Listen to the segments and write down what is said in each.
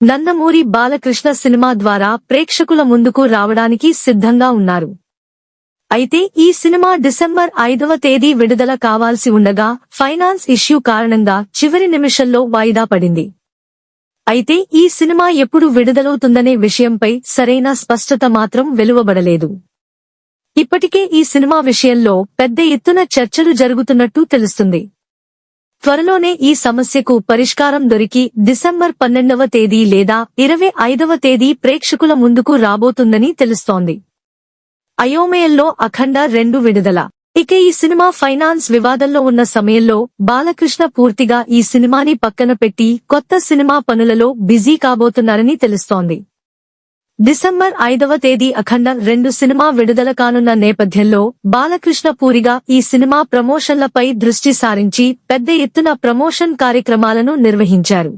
Nandamuri Balakrishna cinema ద్వారా ప్రేక్షకుల ముందుకు రావడానికి సిద్ధంగా ఉన్నారు. అయితే ఈ సినిమా డిసెంబర్ ఐదవ తేదీ విడుదల కావాల్సి ఉండగా ఫైనాన్స్ ఇష్యూ కారణంగా చివరి నిమిషంలో వాయిదా పడింది. అయితే ఈ సినిమా ఎప్పుడు విడుదలవుతుందనే విషయంపై సరైన స్పష్టత మాత్రం వెలువబడలేదు. ఇప్పటికే ఈ సినిమా విషయంలో పెద్ద ఎత్తున చర్చలు జరుగుతున్నట్టు తెలుస్తుంది. త్వరలోనే ఈ సమస్యకు పరిష్కారం దొరికి డిసెంబర్ పన్నెండవ తేదీ లేదా ఇరవై ఐదవ తేదీ ప్రేక్షకుల ముందుకు రాబోతుందని తెలుస్తోంది. అయోమయంలో అఖండ రెండు విడుదల. ఇక ఈ సినిమా ఫైనాన్స్ వివాదంలో ఉన్న సమయంలో బాలకృష్ణ పూర్తిగా ఈ సినిమాని పక్కన పెట్టి కొత్త సినిమా పనులలో బిజీ కాబోతున్నారని తెలుస్తోంది. డిసెంబర్ ఐదవ తేదీ అఖండ రెండు సినిమా విడుదల కానున్న నేపథ్యంలో బాలకృష్ణ పూరిగా ఈ సినిమా ప్రమోషన్లపై దృష్టి సారించి పెద్ద ఎత్తున ప్రమోషన్ కార్యక్రమాలను నిర్వహించారు.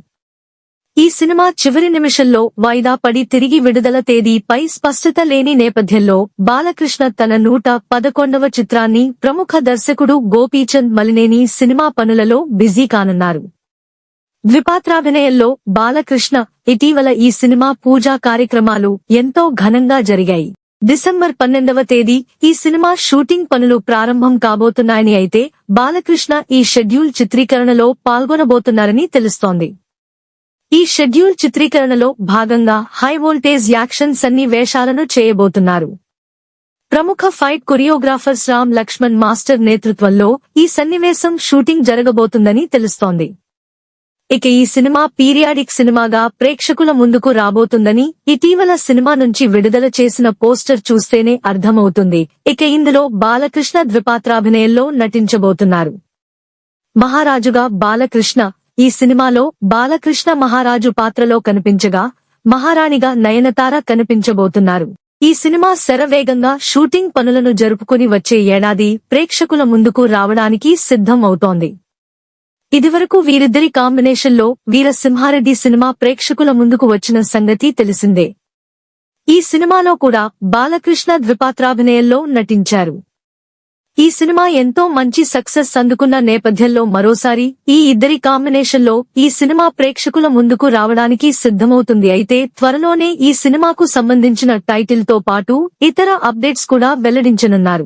ఈ సినిమా చివరి నిమిషంలో వాయిదా పడి తిరిగి విడుదల తేదీపై స్పష్టత లేని నేపథ్యంలో బాలకృష్ణ తన నూట పదకొండవ చిత్రాన్ని ప్రముఖ దర్శకుడు గోపీచంద్ మలినేని సినిమా పనులలో బిజీ కానున్నారు. ద్విపాత్రాభినయంలో బాలకృష్ణ ఇటీవల ఈ సినిమా పూజా కార్యక్రమాలు ఎంతో ఘనంగా జరిగాయి. డిసెంబర్ పన్నెండవ తేదీ ఈ సినిమా షూటింగ్ పనులు ప్రారంభం కాబోతున్నాయని అయితే బాలకృష్ణ ఈ షెడ్యూల్ చిత్రీకరణలో పాల్గొనబోతున్నారని తెలుస్తోంది. ఈ షెడ్యూల్ చిత్రీకరణలో భాగంగా హై వోల్టేజ్ యాక్షన్ సన్నివేశాలను చేయబోతున్నారు. ప్రముఖ fight choreographers Ram Lakshman master నేతృత్వంలో ఈ సన్నివేశం షూటింగ్ జరగబోతుందని తెలుస్తోంది. ఇక ఈ సినిమా పీరియాడిక్ సినిమాగా ప్రేక్షకుల ముందుకు రాబోతుందని ఇటీవల సినిమా నుంచి విడుదల చేసిన పోస్టర్ చూస్తేనే అర్థమవుతుంది. ఇక ఇందులో బాలకృష్ణ ద్విపాత్రాభినయంలో నటించబోతున్నారు. మహారాజుగా బాలకృష్ణ ఈ సినిమాలో బాలకృష్ణ మహారాజు పాత్రలో కనిపించగా మహారాణిగా నయనతార కనిపించబోతున్నారు. ఈ సినిమా శరవేగంగా షూటింగ్ పనులను జరుపుకుని వచ్చే ఏడాది ప్రేక్షకుల ముందుకు రావడానికి సిద్ధం అవుతోంది ఇదివరకు వీరిద్దరి కాంబినేషన్లో వీరసింహారెడ్డి సినిమా ప్రేక్షకుల ముందుకు వచ్చిన సంగతి తెలిసిందే. ఈ సినిమాలో కూడా బాలకృష్ణ ద్విపాత్రాభినయంలో నటించారు. ఈ సినిమా ఎంతో మంచి సక్సెస్ అందుకున్న నేపథ్యంలో మరోసారి ఈ ఇద్దరి కాంబినేషన్లో ఈ సినిమా ప్రేక్షకుల ముందుకు రావడానికి సిద్ధమవుతుంది. అయితే త్వరలోనే ఈ సినిమాకు సంబంధించిన టైటిల్తో పాటు ఇతర అప్డేట్స్ కూడా వెల్లడించనున్నారు.